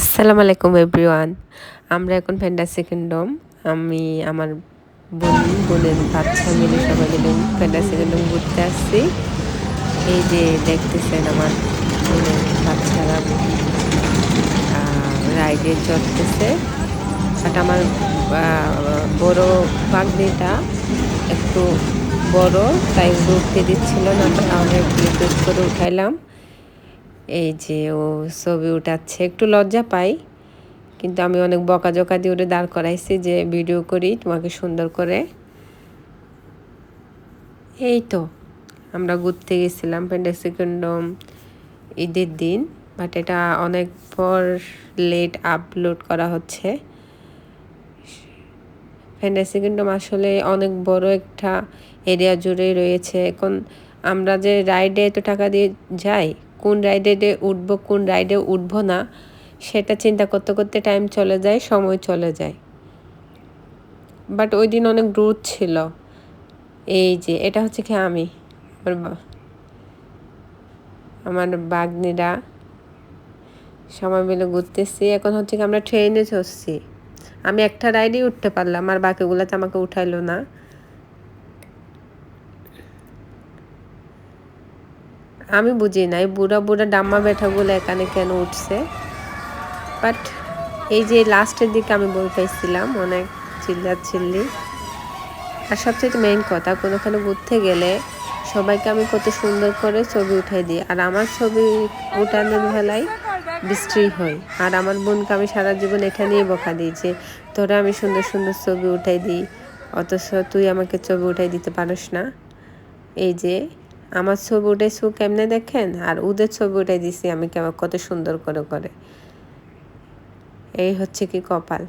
আসসালামু আলাইকুম এভরিওয়ান। আমরা এখন ফ্যান্টাসি কিংডম আমি, আমার বোন, বোনের বাচ্চা মিলে সবাই মিলে ফ্যান্টাসি কিংডম ঘুরতে আসছি। এই যে দেখতেছেন আমার বোনের বাচ্চারা রাইডে চড়তেছে। বাট আমার বড় বাগনিটা একটু বড়, তাই উঠতে দিচ্ছিল না, তাহলে রিকোয়েস্ট করে উঠাইলাম। এই যে ও ছবি উঠাচ্ছে। একটু লজ্জা পাই, কিন্তু আমি অনেক বকাঝকা দিয়ে ওটা দাঁড় করাইছি যে ভিডিও করি, তোমাকে সুন্দর করে। এই তো, আমরা ঘুরতে গেছিলাম পেন্ডাসি কিংডম ঈদের দিন, বাট এটা অনেক পর লেট আপলোড করা হচ্ছে। ফ্যান্টাসি কিংডম আসলে অনেক বড় একটা এরিয়া জুড়ে রয়েছে। এখন আমরা যে রাইডে এত টাকা দিয়ে যাই কোন রাইডে উঠবো, কোন রাইডে উঠবো না, সেটা চিন্তা করতে করতে টাইম চলে যায়, সময় চলে যায়। বাট ওই দিন অনেক রোদ ছিল। এই যে, এটা হচ্ছে কি আমি, আমার বাগনিরা সময় মিলে ঘুরতেছি। এখন হচ্ছে কি আমরা ট্রেনে চড়ছি। আমি একটা রাইডেই উঠতে পারলাম, আর বাকিগুলোতে আমাকে উঠাইলো না। আমি বুঝি নাই, বুড়া বুড়া ডাম্মা ব্যথাগুলো এখানে কেন উঠছে? বাট এই যে লাস্টের দিকে আমি বই পাইছিলাম, অনেক চিল্লার চিল্লি আর সবচেয়ে মেইন কথা, কোনোখানে ঘুরতে গেলে সবাইকে আমি কত সুন্দর করে ছবি উঠাই দিই। আর আমার ছবি উঠানোর বেলায় বৃষ্টি হয় আর আমার বোনকে আমি সারা জীবন এটা নিয়ে বকা দিই যে, তোরা আমি সুন্দর সুন্দর ছবি উঠাই দিই, অথচ তুই আমাকে ছবি উঠাই দিতে পারিস না। এই যে আমার ছবি উঠেছু কেমনে দেখেন? আর ওদের ছবি উঠে দিছি আমি কেমন, কত সুন্দর করে করে। এই হচ্ছে কি কপাল।